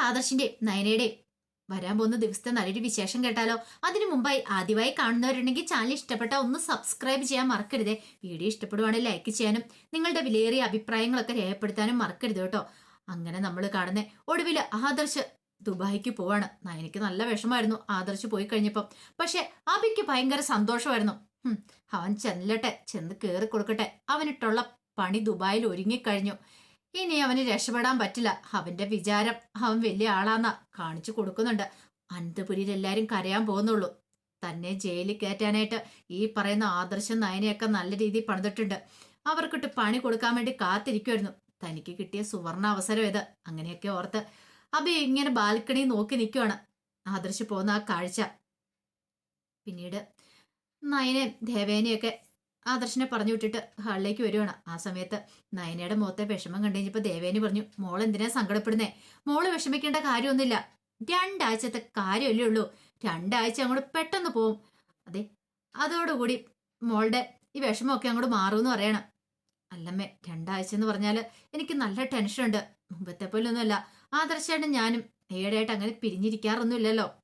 ആദർശിന്റെ നയനയുടെ. വരാൻ പോകുന്ന ദിവസത്തെ നല്ലൊരു വിശേഷം കേട്ടാലോ? അതിനു മുമ്പായി ആദ്യമായി കാണുന്നവരുണ്ടെങ്കിൽ ചാനൽ ഇഷ്ടപ്പെട്ട ഒന്ന് സബ്സ്ക്രൈബ് ചെയ്യാൻ മറക്കരുതേ. വീഡിയോ ഇഷ്ടപ്പെടുവാണെങ്കിൽ ലൈക്ക് ചെയ്യാനും നിങ്ങളുടെ വിലയേറിയ അഭിപ്രായങ്ങളൊക്കെ രേഖപ്പെടുത്താനും മറക്കരുത് കേട്ടോ. അങ്ങനെ നമ്മൾ കാണുന്ന ഒടുവിൽ ആദർശ് ദുബായിക്ക് പോവാണ്. നയനയ്ക്ക് നല്ല വിഷമായിരുന്നു ആദർശ് പോയി കഴിഞ്ഞപ്പം. പക്ഷെ അബിക്ക് ഭയങ്കര സന്തോഷമായിരുന്നു. അവൻ ചെല്ലട്ടെ ചെന്ന് കയറി കൊടുക്കട്ടെ. അവനിട്ടുള്ള പണി ദുബായിൽ ഒരുങ്ങിക്കഴിഞ്ഞു. ഇനി അവന് രക്ഷപ്പെടാൻ പറ്റില്ല. അവന്റെ വിചാരം അവൻ വലിയ ആളാന്നാ കാണിച്ചു കൊടുക്കുന്നുണ്ട്. അനന്തപുരിയിൽ എല്ലാരും കരയാൻ പോകുന്നുള്ളൂ. തന്നെ ജയിലിൽ കയറ്റാനായിട്ട് ഈ പറയുന്ന ആദർശം നയനെയൊക്കെ നല്ല രീതിയിൽ പണിതിട്ടുണ്ട്. അവർക്കിട്ട് പണി കൊടുക്കാൻ വേണ്ടി കാത്തിരിക്കുമായിരുന്നു തനിക്ക് കിട്ടിയ സുവർണ അവസരം ഇത്. അങ്ങനെയൊക്കെ ഓർത്ത് അബി ഇങ്ങനെ ബാൽക്കണി നോക്കി നിൽക്കുവാണ് ആദർശ് പോകുന്ന ആ കാഴ്ച. പിന്നീട് നയനെ ദേവേനെയൊക്കെ ആദർശിനെ പറഞ്ഞു വിട്ടിട്ട് ഹാളിലേക്ക് വരുവാണ്. ആ സമയത്ത് നയനയുടെ മുഖത്തെ വിഷമം കണ്ടു കഴിഞ്ഞപ്പോ ദേവേനി പറഞ്ഞു മോൾ എന്തിനാ സങ്കടപ്പെടുന്നേ? മോൾ വിഷമിക്കേണ്ട കാര്യമൊന്നുമില്ല. രണ്ടാഴ്ചത്തെ കാര്യമല്ലേ ഉള്ളൂ. രണ്ടാഴ്ച അങ്ങോട്ട് പെട്ടെന്ന് പോവും. അതെ അതോടുകൂടി മോളുടെ ഈ വിഷമമൊക്കെ അങ്ങോട്ട് മാറുമെന്ന് പറയണം. അല്ലമ്മേ രണ്ടാഴ്ച എന്ന് പറഞ്ഞാൽ എനിക്ക് നല്ല ടെൻഷനുണ്ട് മുമ്പത്തെ പോലൊന്നുമല്ല. ആദർശമായിട്ട് ഞാനും ഏടായിട്ട് അങ്ങനെ പിരിഞ്ഞിരിക്കാറൊന്നുമില്ലല്ലോ.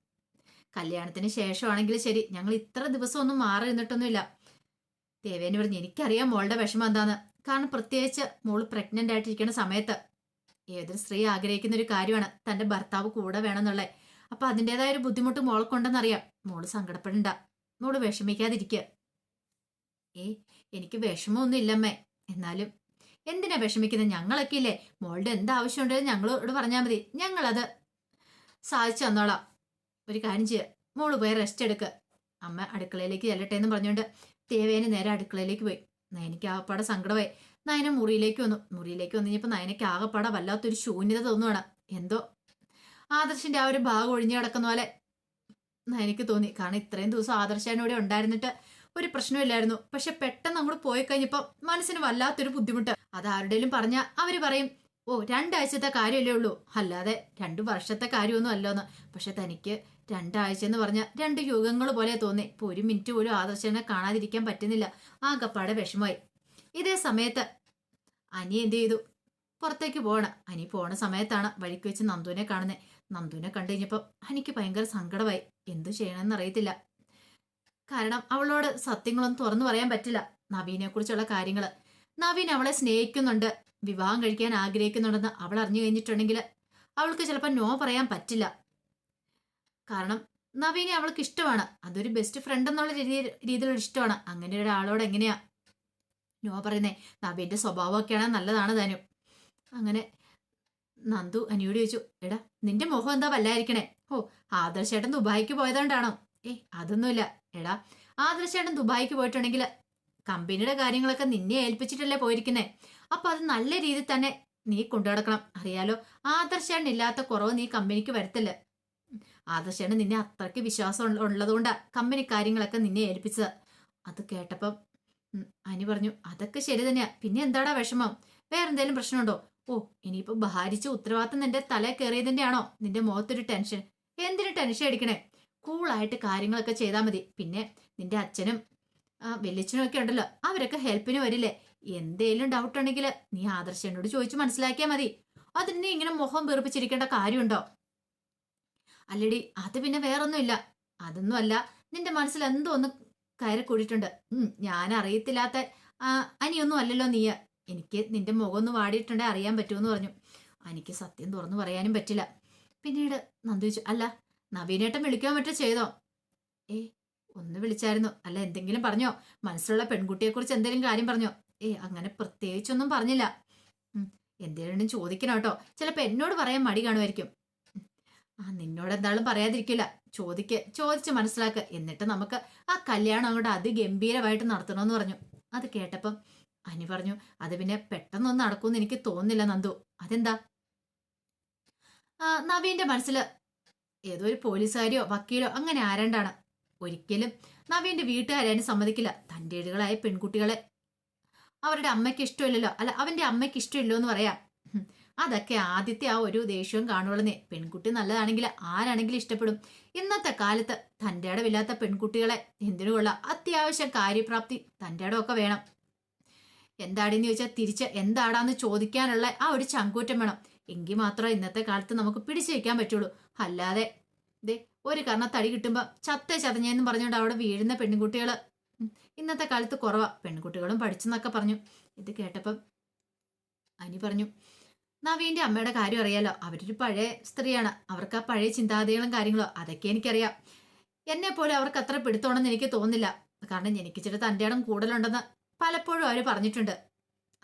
കല്യാണത്തിന് ശേഷമാണെങ്കിലും ശരി ഞങ്ങൾ ഇത്ര ദിവസം ഒന്നും മാറി നിന്നിട്ടൊന്നുമില്ല ദേവേന് പറഞ്ഞു എനിക്കറിയാം മോളുടെ വിഷമം എന്താന്ന്. കാരണം പ്രത്യേകിച്ച് മോൾ പ്രഗ്നന്റ് ആയിട്ടിരിക്കുന്ന സമയത്ത് ഏതൊരു സ്ത്രീ ആഗ്രഹിക്കുന്ന ഒരു കാര്യമാണ്. തന്റെ ഭർത്താവ് കൂടെ വേണമെന്നുള്ളത് അപ്പൊ അതിന്റെതായ ഒരു ബുദ്ധിമുട്ട് മോൾക്കുണ്ടെന്നറിയാം. മോൾ സങ്കടപ്പെടണ്ട. മോൾ വിഷമിക്കാതിരിക്കുക ഏ എനിക്ക് വിഷമമൊന്നും ഇല്ലമ്മേ. എന്നാലും എന്തിനാ വിഷമിക്കുന്നത്? ഞങ്ങളൊക്കെ ഇല്ലേ? മോളുടെ എന്ത് ആവശ്യമുണ്ടെങ്കിലും ഞങ്ങളോട് പറഞ്ഞാൽ മതി. ഞങ്ങളത് സാധിച്ചു തന്നോളാം. ഒരു കാര്യം ചെയ്യുക മോൾ പോയി റെസ്റ്റ് എടുക്കുക അമ്മ അടുക്കളയിലേക്ക് ചെല്ലട്ടെ എന്ന് പറഞ്ഞുകൊണ്ട് ദേവേന് നേരെ അടുക്കളയിലേക്ക് പോയി. നയനയ്ക്ക് ആകപ്പാടെ സങ്കടമായി. നയന മുറിയിലേക്ക് വന്നു. മുറിയിലേക്ക് വന്നു കഴിഞ്ഞപ്പോൾ നയനയ്ക്ക് ആകപ്പാടെ വല്ലാത്തൊരു ശൂന്യത തോന്നുവാണ്. എന്തോ? ആദർശിന്റെ ആ ഒരു ഭാഗം ഒഴിഞ്ഞു കിടക്കുന്ന പോലെ നയനയ്ക്ക് തോന്നി. കാരണം ഇത്രയും ദിവസം ആദർശാനോടെ ഉണ്ടായിരുന്നിട്ട് ഒരു പ്രശ്നമില്ലായിരുന്നു പക്ഷെ പെട്ടെന്ന് അങ്ങോട്ട് പോയി കഴിഞ്ഞപ്പോൾ മനസ്സിന് വല്ലാത്തൊരു ബുദ്ധിമുട്ട്. അത് ആരുടെയും പറഞ്ഞാൽ അവർ പറയും ഓ രണ്ടാഴ്ചത്തെ കാര്യമല്ലേ ഉള്ളൂ. അല്ലാതെ രണ്ടു വർഷത്തെ കാര്യമൊന്നും അല്ലോന്ന്. പക്ഷെ തനിക്ക് രണ്ടാഴ്ച എന്ന് പറഞ്ഞാൽ രണ്ട് യുഗങ്ങൾ പോലെ തോന്നി. ഇപ്പൊ ഒരു മിനിറ്റ് പോലും ആദർശനെ കാണാതിരിക്കാൻ പറ്റുന്നില്ല. ആകപ്പാടെ വിഷമമായി. ഇതേ സമയത്ത് അനി എന്ത് ചെയ്തു? പുറത്തേക്ക് പോകണം അനി പോണ സമയത്താണ് വഴിക്ക് വെച്ച് നന്ദുവിനെ കാണുന്നത് നന്ദുവിനെ കണ്ടു കഴിഞ്ഞപ്പോൾ അനിക്ക് ഭയങ്കര സങ്കടമായി. എന്തു ചെയ്യണമെന്ന് അറിയത്തില്ല. കാരണം അവളോട് സത്യങ്ങളൊന്നും തുറന്നു പറയാൻ പറ്റില്ല. നവീനെ കുറിച്ചുള്ള കാര്യങ്ങൾ നവീൻ അവളെ സ്നേഹിക്കുന്നുണ്ട്. വിവാഹം കഴിക്കാൻ ആഗ്രഹിക്കുന്നുണ്ടെന്ന് അവൾ അറിഞ്ഞു കഴിഞ്ഞിട്ടുണ്ടെങ്കിൽ അവൾക്ക് ചിലപ്പോൾ നോ പറയാൻ പറ്റില്ല. കാരണം നവീനെ അവൾക്ക് ഇഷ്ടമാണ് അതൊരു ബെസ്റ്റ് ഫ്രണ്ട് എന്നുള്ള രീതി രീതിയിലുള്ള ഇഷ്ടമാണ്. അങ്ങനെ ഒരാളോട് എങ്ങനെയാ നോ പറയുന്നേ? നവീന്റെ സ്വഭാവമൊക്കെയാണ് നല്ലതാണ് താനും അങ്ങനെ നന്ദു അനിയോട് ചോദിച്ചു എടാ നിന്റെ മുഖം എന്താ വല്ലായിരിക്കണേ? ഓ ആദർശേട്ടൻ ദുബായിക്ക് പോയതുകൊണ്ടാണോ? ഏ അതൊന്നുമില്ല. എടാ ആദർശേട്ടൻ ദുബായിക്ക് പോയിട്ടുണ്ടെങ്കിൽ കമ്പനിയുടെ കാര്യങ്ങളൊക്കെ നിന്നെ ഏൽപ്പിച്ചിട്ടല്ലേ പോയിരിക്കുന്നേ? അപ്പൊ അത് നല്ല രീതിയിൽ തന്നെ നീ കൊണ്ടുനടക്കണം. അറിയാലോ ആദർശേട്ടൻ ഇല്ലാത്ത കുറവ് നീ കമ്പനിക്ക് വരത്തില്ല. ആദർശേട്ടൻ നിന്നെ അത്രയ്ക്ക് വിശ്വാസം ഉള്ളതുകൊണ്ട് കമ്പനി കാര്യങ്ങളൊക്കെ നിന്നെ ഏൽപ്പിച്ചത്. അത് കേട്ടപ്പം അനി പറഞ്ഞു അതൊക്കെ ശരി തന്നെയാ. പിന്നെ എന്താടാ വിഷമം? വേറെ എന്തെങ്കിലും പ്രശ്നമുണ്ടോ? ഓ ഇനിയിപ്പോ ഭാരിച്ച ഉത്തരവാദിത്തം നിന്റെ തല കയറിയതിന്റെ ആണോ നിന്റെ മുഖത്തൊരു ടെൻഷൻ. എന്തിനു ടെൻഷൻ അടിക്കണേ? കൂളായിട്ട് കാര്യങ്ങളൊക്കെ ചെയ്താൽ മതി. പിന്നെ നിന്റെ അച്ഛനും വെല്ലിച്ചനും ഒക്കെ ഉണ്ടല്ലോ. അവരൊക്കെ ഹെൽപ്പിന് വരില്ലേ? എന്തേലും ഡൗട്ട് ഉണ്ടെങ്കിൽ നീ ആദർശനോട് ചോദിച്ചു മനസ്സിലാക്കിയാൽ മതി. അതിന് ഇങ്ങനെ മുഖം വെറുപ്പിച്ചിരിക്കേണ്ട കാര്യമുണ്ടോ? അല്ലടി അത് പിന്നെ വേറൊന്നുമില്ല. അതൊന്നും അല്ല നിന്റെ മനസ്സിൽ എന്തോ ഒന്ന് കയറി കൂടിയിട്ടുണ്ട്. ഉം ഞാൻ അറിയത്തില്ലാത്ത അനിയൊന്നും അല്ലല്ലോ നീയ. എനിക്ക് നിന്റെ മുഖം ഒന്ന് വാടിയിട്ടുണ്ടെ അറിയാൻ പറ്റുമെന്ന് പറഞ്ഞു. എനിക്ക് സത്യം തുറന്നു പറയാനും പറ്റില്ല. പിന്നീട് നന്ദു ചോദിച്ചു അല്ല നവീനേട്ടൻ വിളിക്കാൻ പറ്റോ ചെയ്തോ? ഏ ഒന്ന് വിളിച്ചായിരുന്നു. അല്ല എന്തെങ്കിലും പറഞ്ഞോ? മനസ്സിലുള്ള പെൺകുട്ടിയെ കുറിച്ച് എന്തെങ്കിലും കാര്യം പറഞ്ഞോ? ഏ അങ്ങനെ പ്രത്യേകിച്ചൊന്നും പറഞ്ഞില്ല. ഉം, എന്തേലും ചോദിക്കണം കേട്ടോ ചിലപ്പോ എന്നോട് പറയാൻ മടി കാണുമായിരിക്കും. ആ നിന്നോട് എന്തായാലും പറയാതിരിക്കില്ല. ചോദിക്ക് ചോദിച്ച് മനസ്സിലാക്ക. എന്നിട്ട് നമുക്ക് ആ കല്യാണം അങ്ങോട്ട് അതിഗംഭീരമായിട്ട് നടത്തണമെന്ന് പറഞ്ഞു. അത് കേട്ടപ്പം അനി പറഞ്ഞു അത് പിന്നെ പെട്ടെന്നൊന്നും നടക്കുമെന്ന് എനിക്ക് തോന്നുന്നില്ല നന്ദു. അതെന്താ? നവീന്റെ മനസ്സിൽ ഏതോ ഒരു പോലീസുകാരിയോ വക്കീലോ അങ്ങനെ ആരണ്ടാണ്. ഒരിക്കലും നവീന്റെ വീട്ടുകാരും സമ്മതിക്കില്ല. തന്റെ ഏടുകളായ പെൺകുട്ടികളെ അവരുടെ അമ്മയ്ക്ക് ഇഷ്ടമില്ലല്ലോ. അല്ല അവന്റെ അമ്മയ്ക്ക് ഇഷ്ടമില്ലോ എന്ന് പറയാം. അതൊക്കെ ആദ്യത്തെ ആ ഒരു ദേഷ്യവും കാണുള്ളന്നേ പെൺകുട്ടി നല്ലതാണെങ്കിൽ ആരാണെങ്കിലും ഇഷ്ടപ്പെടും. ഇന്നത്തെ കാലത്ത് തന്റെ അടവില്ലാത്ത പെൺകുട്ടികളെ എന്തിനു കൊള്ളാം? അത്യാവശ്യം കാര്യപ്രാപ്തി തന്റെ അടമൊക്കെ വേണം. എന്താടിന്ന് ചോദിച്ചാൽ തിരിച്ച് എന്താടാന്ന് ചോദിക്കാനുള്ള ആ ഒരു ചങ്കൂറ്റം വേണം. എങ്കിൽ മാത്രമേ ഇന്നത്തെ കാലത്ത് നമുക്ക് പിടിച്ചു വയ്ക്കാൻ പറ്റുള്ളൂ. അല്ലാതെ ദേ ഒരു കാരണം തടി കിട്ടുമ്പോൾ ചത്ത ചതഞ്ഞെന്ന് പറഞ്ഞുകൊണ്ട് അവിടെ വീഴുന്ന പെൺകുട്ടികൾ ഇന്നത്തെ കാലത്ത് കുറവാ. പെൺകുട്ടികളും പഠിച്ചെന്നൊക്കെ പറഞ്ഞു. ഇത് കേട്ടപ്പം അനി പറഞ്ഞു നവീന്റെ അമ്മയുടെ കാര്യം അറിയാലോ. അവരൊരു പഴയ സ്ത്രീയാണ്. അവർക്ക് ആ പഴയ ചിന്താഗതികളും കാര്യങ്ങളോ അതൊക്കെ എനിക്കറിയാം. എന്നെ പോലെ അവർക്ക് അത്ര പിടുത്തോണെന്ന് എനിക്ക് തോന്നില്ല കാരണം എനിക്ക് ചില തന്റെ ഇടം കൂടുതലുണ്ടെന്ന് പലപ്പോഴും അവർ പറഞ്ഞിട്ടുണ്ട്.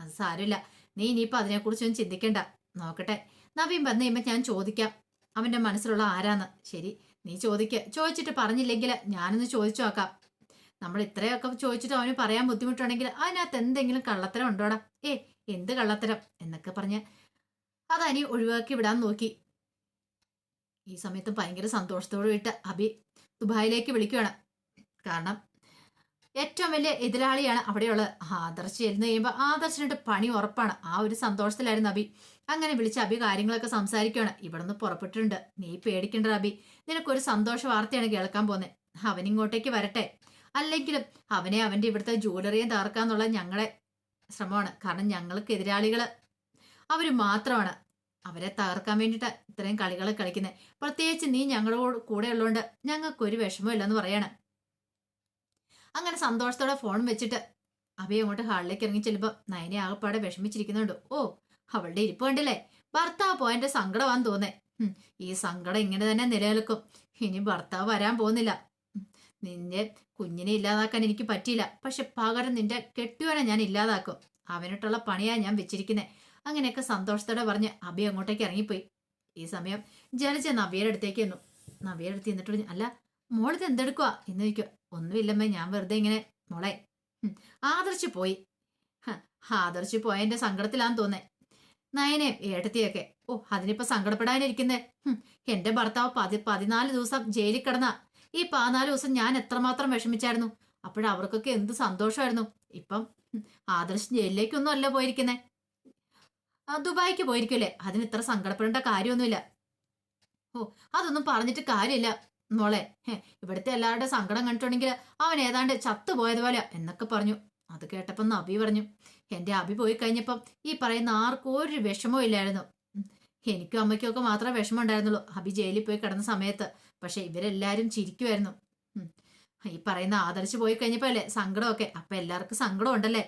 അത് സാരമില്ല. നീ ഇനിയിപ്പോൾ അതിനെക്കുറിച്ചൊന്നും ചിന്തിക്കണ്ട. നോക്കട്ടെ. നവീൻ വന്നു കഴിയുമ്പോൾ ഞാൻ ചോദിക്കാം. അവന്റെ മനസ്സിലുള്ള ആരാന്ന്. ശരി നീ ചോദിക്ക. ചോദിച്ചിട്ട് പറഞ്ഞില്ലെങ്കിൽ ഞാനൊന്ന് ചോദിച്ചു നോക്കാം. നമ്മൾ ഇത്രയൊക്കെ ചോദിച്ചിട്ട് അവന് പറയാൻ ബുദ്ധിമുട്ടുണ്ടെങ്കിൽ അതിനകത്ത് എന്തെങ്കിലും കള്ളത്തരം ഉണ്ടോടാ? ഏ എന്ത് കള്ളത്തരം? എന്നൊക്കെ പറഞ്ഞ് അതനി ഒഴിവാക്കി വിടാൻ നോക്കി. ഈ സമയത്ത് ഭയങ്കര സന്തോഷത്തോട് വിട്ട് അബി ദുബായിലേക്ക് വിളിക്കുകയാണ്. കാരണം ഏറ്റവും വലിയ എതിരാളിയാണ് അവിടെയുള്ളത്. ആദർശ് ചെല്ലുന്ന കഴിയുമ്പോൾ ആദർശിനിട്ട് പണി ഉറപ്പാണ്. ആ ഒരു സന്തോഷത്തിലായിരുന്നു അബി. അങ്ങനെ വിളിച്ച് അബി കാര്യങ്ങളൊക്കെ സംസാരിക്കുകയാണ്. ഇവിടെ നിന്ന് പുറപ്പെട്ടിട്ടുണ്ട്. നീ പേടിക്കണ്ട അബി. നിനക്കൊരു സന്തോഷ വാർത്തയാണ് കേൾക്കാൻ പോകുന്നത് അവൻ ഇങ്ങോട്ടേക്ക് വരട്ടെ. അല്ലെങ്കിലും അവനെ അവന്റെ ഇവിടുത്തെ ജ്വല്ലറിയും തകർക്കാന്നുള്ള ഞങ്ങളെ ശ്രമമാണ്. കാരണം ഞങ്ങൾക്ക് എതിരാളികൾ അവർ മാത്രമാണ്. അവരെ തകർക്കാൻ വേണ്ടിയിട്ടാണ് ഇത്രയും കളികൾ കളിക്കുന്നത് പ്രത്യേകിച്ച് നീ ഞങ്ങളോട് കൂടെ ഉള്ളതുകൊണ്ട് ഞങ്ങൾക്കൊരു വിഷമമില്ലെന്ന് പറയാണ്. അങ്ങനെ സന്തോഷത്തോടെ ഫോൺ വെച്ചിട്ട് അഭി അങ്ങോട്ട് ഹാളിലേക്ക് ഇറങ്ങി ചെല്ലുമ്പോൾ നയനെ ആകപ്പാടെ വിഷമിച്ചിരിക്കുന്നുണ്ട്. ഓ അവളുടെ ഇരിപ്പ് കണ്ടില്ലേ? ഭർത്താവ് പോയതിന്റെ സങ്കടമാന്ന് തോന്നേ ഈ സങ്കടം ഇങ്ങനെ തന്നെ നിലനിൽക്കും. ഇനി ഭർത്താവ് വരാൻ പോകുന്നില്ല. നിന്റെ കുഞ്ഞിനെ ഇല്ലാതാക്കാൻ എനിക്ക് പറ്റിയില്ല. പക്ഷെ പകരം നിന്റെ കെട്ടുവനെ ഞാൻ ഇല്ലാതാക്കും. അവനിട്ടുള്ള പണിയാ ഞാൻ വെച്ചിരിക്കുന്നത് അങ്ങനെയൊക്കെ സന്തോഷത്തോടെ പറഞ്ഞ് അബി അങ്ങോട്ടേക്ക് ഇറങ്ങിപ്പോയി. ഈ സമയം ജലജ നവിയുടെ അടുത്തേക്ക് എന്നു നവിയുടെ അടുത്ത് എന്നിട്ട് പറഞ്ഞു അല്ല മോളിത് എന്തെടുക്കുക എന്ന് ചോദിക്കുക ഒന്നുമില്ലമ്മേ ഞാൻ വെറുതെ ഇങ്ങനെ മോളെ ആദർശ് പോയി. ആദർശ് പോയതിന്റെ സങ്കടത്തിലാന്ന് തോന്നേ. നയനെ ഏട്ടത്തിയൊക്കെ ഓ അതിനിപ്പോ സങ്കടപ്പെടാനിരിക്കുന്നേ. എന്റെ ഭർത്താവ് പതി പതിനാല് ദിവസം ജയിലിൽ കിടന്ന. ഈ പതിനാല് ദിവസം ഞാൻ എത്രമാത്രം വിഷമിച്ചായിരുന്നു. അപ്പോഴവർക്കൊക്കെ എന്ത് സന്തോഷമായിരുന്നു. ഇപ്പം ആദർശ് ജയിലിലേക്കൊന്നും അല്ല പോയിരിക്കുന്നേ. ദുബായിക്ക് പോയിരിക്കുമല്ലേ അതിന് ഇത്ര സങ്കടപ്പെടേണ്ട കാര്യമൊന്നുമില്ല. ഓ അതൊന്നും പറഞ്ഞിട്ട് കാര്യമില്ല. മോളെ ഇവിടുത്തെ എല്ലാവരുടെ സങ്കടം കണ്ടിട്ടുണ്ടെങ്കിൽ അവൻ ഏതാണ്ട് ചത്തുപോയതുപോലെ എന്നൊക്കെ പറഞ്ഞു. അത് കേട്ടപ്പം നബി പറഞ്ഞു എന്റെ അബി പോയി കഴിഞ്ഞപ്പം ഈ പറയുന്ന ആർക്കും ഒരു വിഷമവും ഇല്ലായിരുന്നു. എനിക്കും അമ്മയ്ക്കും ഒക്കെ മാത്രമേ വിഷമം ഉണ്ടായിരുന്നുള്ളൂ അബി ജയിലിൽ പോയി കിടന്ന സമയത്ത്. പക്ഷെ ഇവരെല്ലാരും ചിരിക്കുമായിരുന്നു ഈ പറയുന്ന ആദർശ് പോയി കഴിഞ്ഞപ്പോൾ അല്ലേ സങ്കടമൊക്കെ? അപ്പൊ എല്ലാവർക്കും സങ്കടം ഉണ്ടല്ലേ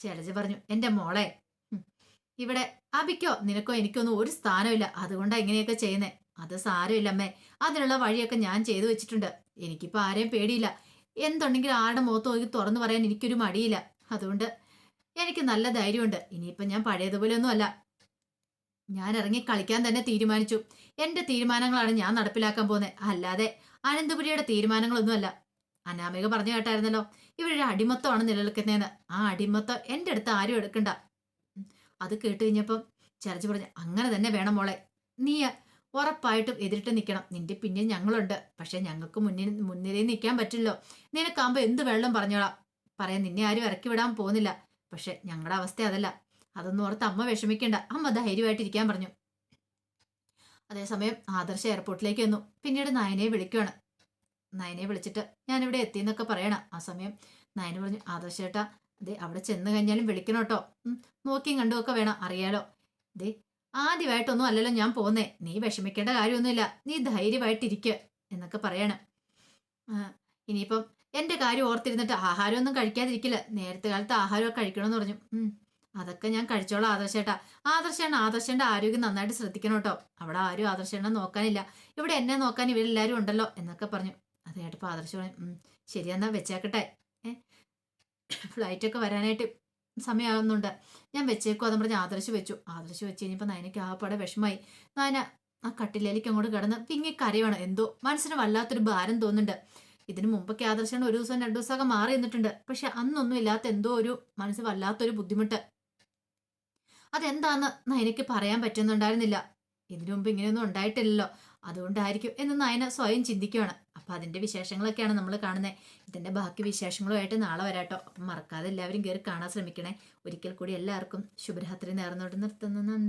ചെലജ പറഞ്ഞു എന്റെ മോളെ. ഇവിടെ അബിക്കോ നിനക്കോ എനിക്കൊന്നും ഒരു സ്ഥാനമില്ല. അതുകൊണ്ടാ ഇങ്ങനെയൊക്കെ ചെയ്യുന്നേ. അത് സാരമില്ല അമ്മേ. അതിനുള്ള വഴിയൊക്കെ ഞാൻ ചെയ്തു വെച്ചിട്ടുണ്ട്. എനിക്കിപ്പോ ആരെയും പേടിയില്ല. എന്തുണ്ടെങ്കിലും ആരുടെ മുഖത്ത് നോക്കി തുറന്നു പറയാൻ എനിക്കൊരു മടിയില്ല. അതുകൊണ്ട് എനിക്ക് നല്ല ധൈര്യമുണ്ട്. ഇനിയിപ്പം ഞാൻ പഴയതുപോലെ അല്ല ഞാൻ ഇറങ്ങി കളിക്കാൻ തന്നെ തീരുമാനിച്ചു. എന്റെ തീരുമാനങ്ങളാണ് ഞാൻ നടപ്പിലാക്കാൻ പോകുന്നത് അല്ലാതെ അനന്തപുരിയുടെ തീരുമാനങ്ങളൊന്നുമല്ല. അനാമിക പറഞ്ഞു കേട്ടായിരുന്നല്ലോ ഇവരൊരു അടിമത്തമാണ് നിലനിൽക്കുന്നതെന്ന് ആ അടിമത്തം എന്റെ അടുത്ത് ആരും എടുക്കണ്ട. അത് കേട്ട് കഴിഞ്ഞപ്പം ചരച്ച് പറഞ്ഞു അങ്ങനെ തന്നെ വേണം മോളെ. നീ ഉറപ്പായിട്ടും എതിരിട്ട് നിൽക്കണം നിന്റെ പിന്നിൽ ഞങ്ങളുണ്ട്. പക്ഷെ ഞങ്ങൾക്ക് മുന്നിൽ മുൻനിരയിൽ നിൽക്കാൻ പറ്റില്ലോ. നിനക്കാകുമ്പോൾ എന്ത് വെള്ളം പറഞ്ഞോളാം? പറയാൻ നിന്നെ ആരും ഇറക്കി വിടാൻ പോകുന്നില്ല. പക്ഷെ ഞങ്ങളുടെ അവസ്ഥ അതല്ല. അതൊന്നും ഓർത്ത് അമ്മ വിഷമിക്കേണ്ട. അമ്മ ധൈര്യമായിട്ടിരിക്കാൻ പറഞ്ഞു. അതേസമയം ആദർശ എയർപോർട്ടിലേക്ക് വന്നു പിന്നീട് നയനയെ വിളിക്കുകയാണ് നയനയെ വിളിച്ചിട്ട് ഞാനിവിടെ എത്തിയെന്നൊക്കെ പറയണം. ആ സമയം നയന പറഞ്ഞു ആദർശ ചേട്ടാ ദേ അവിടെ ചെന്ന് കഴിഞ്ഞാലും വിളിക്കണം കേട്ടോ നോക്കിയും നോക്കിയും കണ്ടുമൊക്കെ വേണം അറിയാലോ. ദേ ആദ്യമായിട്ടൊന്നും അല്ലല്ലോ ഞാൻ പോന്നേ. നീ വിഷമിക്കേണ്ട കാര്യമൊന്നുമില്ല. നീ ധൈര്യമായിട്ടിരിക്കുക എന്നൊക്കെ പറയണം. ഇനിയിപ്പം എന്റെ കാര്യം ഓർത്തിരുന്നിട്ട് ആഹാരമൊന്നും കഴിക്കാതിരിക്കില്ല. നേരത്തെ കാലത്ത് ആഹാരമൊക്കെ കഴിക്കണമെന്ന് പറഞ്ഞു. അതൊക്കെ ഞാൻ കഴിച്ചോളാം ആദർശേട്ടാ. ആദർശേണ്ട ആദർശേണ്ട ആരോഗ്യം നന്നായിട്ട് ശ്രദ്ധിക്കണം കേട്ടോ അവിടെ ആരും ആദർശേണ്ട നോക്കാനില്ല. ഇവിടെ എന്നെ നോക്കാൻ ഇവരെല്ലാവരും ഉണ്ടല്ലോ എന്നൊക്കെ പറഞ്ഞു. അതേട്ടപ്പോൾ ആദർശ് പറഞ്ഞു. ശരിയെന്നാ വെച്ചേക്കട്ടെ. ഏ ഫ്ലൈറ്റ് ഒക്കെ വരാനായിട്ട് സമയമാകുന്നുണ്ട് ഞാൻ വെച്ചേക്കും. അതും പറഞ്ഞ് ആദർശ് വെച്ചു. ആദർശ് വെച്ച് കഴിഞ്ഞപ്പോൾ നയനയ്ക്ക് ആപ്പാടെ വിഷമായി നയന ആ കട്ടിലേക്ക് അങ്ങോട്ട് കിടന്ന് പിങ്ങി കരയാണ് എന്തോ മനസ്സിന് വല്ലാത്തൊരു ഭാരം തോന്നുന്നുണ്ട്. ഇതിനു മുമ്പൊക്കെ ആദർശാണ് ഒരു ദിവസം രണ്ടു ദിവസമൊക്കെ മാറി നിന്നിട്ടുണ്ട്. പക്ഷെ അന്നൊന്നും ഇല്ലാത്ത എന്തോ ഒരു മനസ്സ് വല്ലാത്തൊരു ബുദ്ധിമുട്ട്. അതെന്താന്ന് നയനയ്ക്ക് പറയാൻ പറ്റുന്നുണ്ടായിരുന്നില്ല. ഇതിനു മുമ്പ് ഇങ്ങനെയൊന്നും ഉണ്ടായിട്ടില്ലല്ലോ. അതുകൊണ്ടായിരിക്കും എന്ന് നയന സ്വയം ചിന്തിക്കുകയാണ് അപ്പൊ അതിന്റെ വിശേഷങ്ങളൊക്കെയാണ് നമ്മൾ കാണുന്നത് ഇതിന്റെ ബാക്കി വിശേഷങ്ങളുമായിട്ട് നാളെ വരാട്ടോ. അപ്പം മറക്കാതെ എല്ലാവരും കയറി കാണാൻ ശ്രമിക്കണേ. ഒരിക്കൽ കൂടി എല്ലാവർക്കും ശുഭരാത്രി നേർന്നോട്ട് നിർത്തുന്നു. നന്ദി.